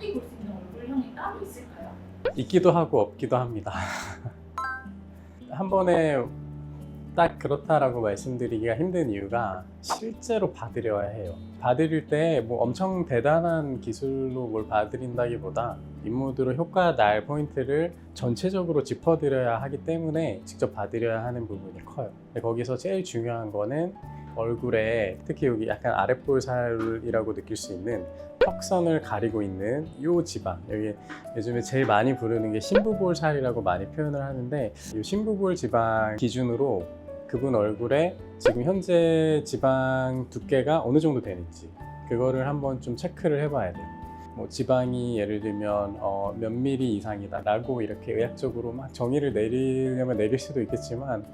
빨리 볼 수 있는 얼굴형이 따로 있을까요? 있기도 하고 없기도 합니다. 한 번에 딱 그렇다라고 말씀드리기가 힘든 이유가 실제로 봐드려야 해요. 봐드릴 때 뭐 엄청 대단한 기술로 뭘 봐드린다기보다 인모드로 효과 날 포인트를 전체적으로 짚어드려야 하기 때문에 직접 봐드려야 하는 부분이 커요. 거기서 제일 중요한 거는 얼굴에 특히 여기 약간 아랫볼 살이라고 느낄 수 있는 턱선을 가리고 있는 요 지방 여기 요즘에 제일 많이 부르는 게 심부볼 살이라고 많이 표현을 하는데 이 심부볼 지방 기준으로 그분 얼굴에 지금 현재 지방 두께가 어느 정도 되는지 그거를 한번 좀 체크를 해봐야 돼요. 뭐 지방이 예를 들면 어, 몇 미리 이상이다라고 이렇게 의학적으로 막 정의를 내리려면 내릴 수도 있겠지만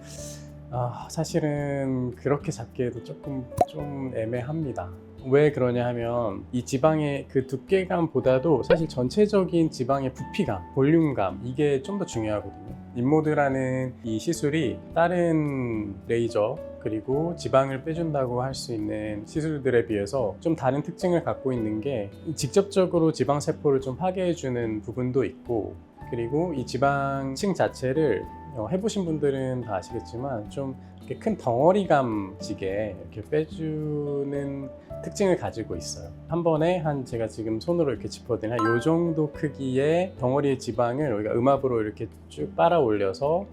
아, 사실은 그렇게 잡기에도 조금 좀 애매합니다. 왜 그러냐 하면 이 지방의 그 두께감보다도 사실 전체적인 지방의 부피감, 볼륨감 이게 좀 더 중요하거든요. 인모드라는 이 시술이 다른 레이저 그리고 지방을 빼준다고 할 수 있는 시술들에 비해서 좀 다른 특징을 갖고 있는 게 직접적으로 지방 세포를 좀 파괴해주는 부분도 있고 그리고 이 지방층 자체를 어, 해보신 분들은 다 아시겠지만 좀 이렇게 큰 덩어리감 지게 이렇게 빼주는 특징을 가지고 있어요. 한 번에 한 제가 지금 손으로 이렇게 짚어드린 한이 정도 크기의 덩어리의 지방을 우리가 음압으로 이렇게 쭉 빨아 올려서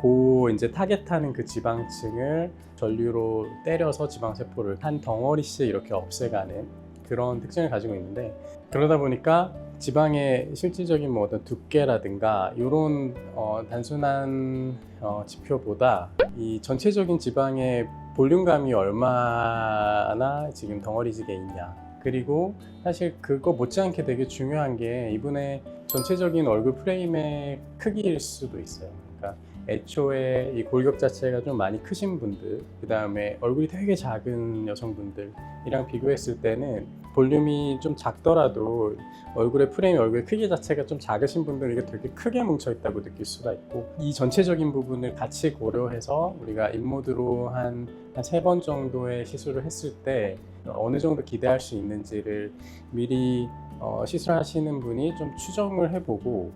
고 이제 타겟하는 그 지방층을 전류로 때려서 지방 세포를 한 덩어리씩 이렇게 없애가는 그런 특징을 가지고 있는데 그러다 보니까 지방의 실질적인 뭐 어떤 두께라든가 이런 어, 단순한 어, 지표보다 이 전체적인 지방의 볼륨감이 얼마나 지금 덩어리지게 있냐 그리고 사실 그거 못지않게 되게 중요한 게 이분의 전체적인 얼굴 프레임의 크기일 수도 있어요. 그러니까 애초에 이 골격 자체가 좀 많이 크신 분들, 그 다음에 얼굴이 되게 작은 여성분들이랑 비교했을 때는 볼륨이 좀 작더라도 얼굴의 프레임, 얼굴의 크기 자체가 좀 작으신 분들은 이게 되게 크게 뭉쳐 있다고 느낄 수가 있고 이 전체적인 부분을 같이 고려해서 우리가 인모드로 한 세 번 정도의 시술을 했을 때 어느 정도 기대할 수 있는지를 미리 어, 시술하시는 분이 좀 추정을 해보고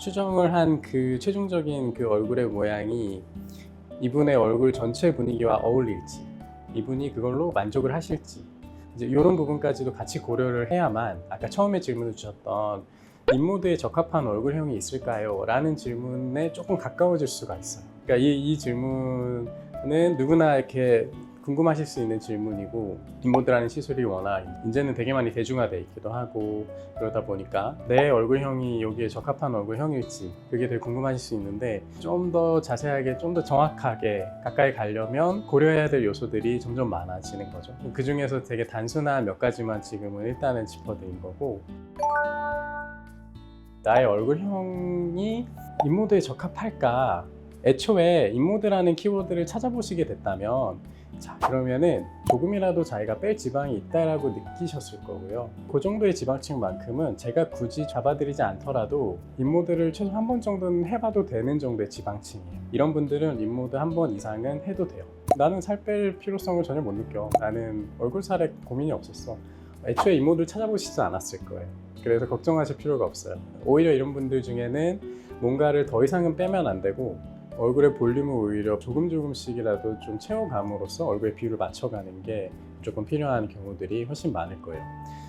추정을 한 그 최종적인 그 얼굴의 모양이 이분의 얼굴 전체 분위기와 어울릴지 이분이 그걸로 만족을 하실지 이제 이런 부분까지도 같이 고려를 해야만 아까 처음에 질문을 주셨던 인모드에 적합한 얼굴형이 있을까요? 라는 질문에 조금 가까워질 수가 있어요. 그러니까 이, 이 질문은 누구나 이렇게 궁금하실 수 있는 질문이고 인모드라는 시술이 워낙 이제는 되게 많이 대중화돼 있기도 하고 그러다 보니까 내 얼굴형이 여기에 적합한 얼굴형일지 그게 되게 궁금하실 수 있는데 좀 더 자세하게 좀 더 정확하게 가까이 가려면 고려해야 될 요소들이 점점 많아지는 거죠. 그 중에서 되게 단순한 몇 가지만 지금은 일단은 짚어드린 거고 나의 얼굴형이 인모드에 적합할까? 애초에 인모드라는 키워드를 찾아보시게 됐다면 자 그러면은 조금이라도 자기가 뺄 지방이 있다라고 느끼셨을 거고요. 그 정도의 지방층만큼은 제가 굳이 잡아드리지 않더라도 인모드를 최소 한 번 정도는 해봐도 되는 정도의 지방층이에요. 이런 분들은 인모드 한 번 이상은 해도 돼요. 나는 살 뺄 필요성을 전혀 못 느껴. 나는 얼굴 살에 고민이 없었어. 애초에 인모드를 찾아보시지 않았을 거예요. 그래서 걱정하실 필요가 없어요. 오히려 이런 분들 중에는 뭔가를 더 이상은 빼면 안 되고 얼굴의 볼륨을 오히려 조금 조금씩이라도 좀 채워감으로써 얼굴의 비율을 맞춰가는 게 조금 필요한 경우들이 훨씬 많을 거예요.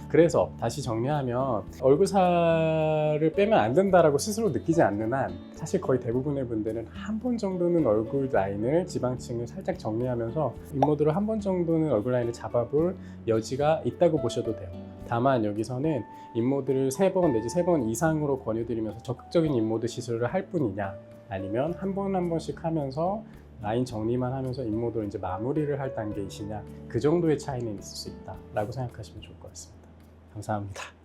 그래서 다시 정리하면 얼굴 살을 빼면 안 된다라고 스스로 느끼지 않는 한 사실 거의 대부분의 분들은 한 번 정도는 얼굴 라인을 지방층을 살짝 정리하면서 인모드로 한 번 정도는 얼굴 라인을 잡아볼 여지가 있다고 보셔도 돼요. 다만 여기서는 인모드를 세 번 내지 세 번 이상으로 권유드리면서 적극적인 인모드 시술을 할 뿐이냐 아니면 한 번 한 번씩 하면서 라인 정리만 하면서 인모드로 이제 마무리를 할 단계이시냐 그 정도의 차이는 있을 수 있다라고 생각하시면 좋을 것 같습니다. 감사합니다.